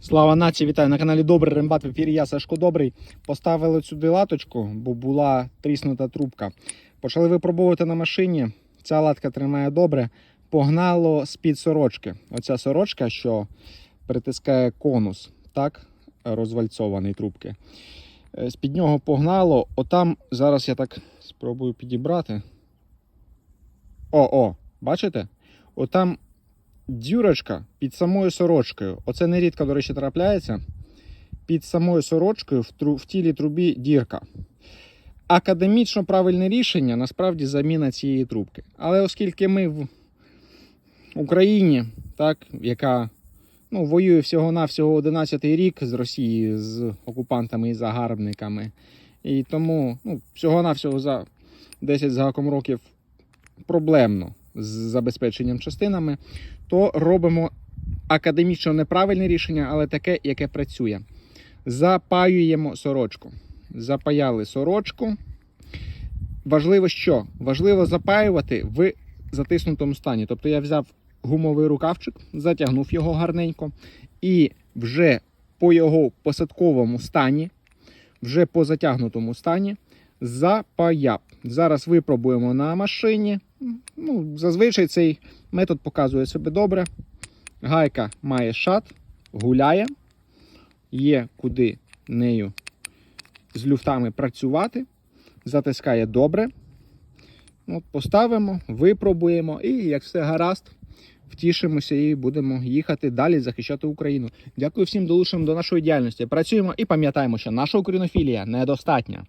Слава нації, вітаю на каналі Добрий Рембат. В ефірі я Сашко Добрий. Поставили сюди латочку, бо була тріснута трубка. Почали випробовувати на машині. Ця латка тримає добре. Погнало з-під сорочки. Оця сорочка, що притискає конус, так, розвальцований трубки. Е, З-під нього погнало. Отам зараз я так спробую підібрати. О, о, бачите? Отам дюрочка під самою сорочкою. Оце нерідко, до речі, трапляється. Під самою сорочкою в, тру, в тілі трубі дірка. Академічно правильне рішення насправді заміна цієї трубки. Але оскільки ми в Україні, так, яка ну, воює всього-навсього 11-й рік з Росією, з окупантами і загарбниками, і тому ну, всього-навсього за 10 з гаком років проблемно з забезпеченням частинами, то робимо академічно неправильне рішення, але таке, яке працює. Запаюємо сорочку. Запаяли сорочку. Важливо що? Важливо запаювати в затиснутому стані. Тобто я взяв гумовий рукавчик, затягнув його гарненько, і вже по його посадковому стані, вже по затягнутому стані, запаяв. Зараз випробуємо на машині. Ну, зазвичай цей метод показує себе добре. Гайка має шат, гуляє, є куди нею з люфтами працювати, затискає добре. От Поставимо, випробуємо і, як все гаразд, втішимося і будемо їхати далі захищати Україну. Дякую всім долученим до нашої діяльності. Працюємо і пам'ятаємо, що наша українофілія недостатня.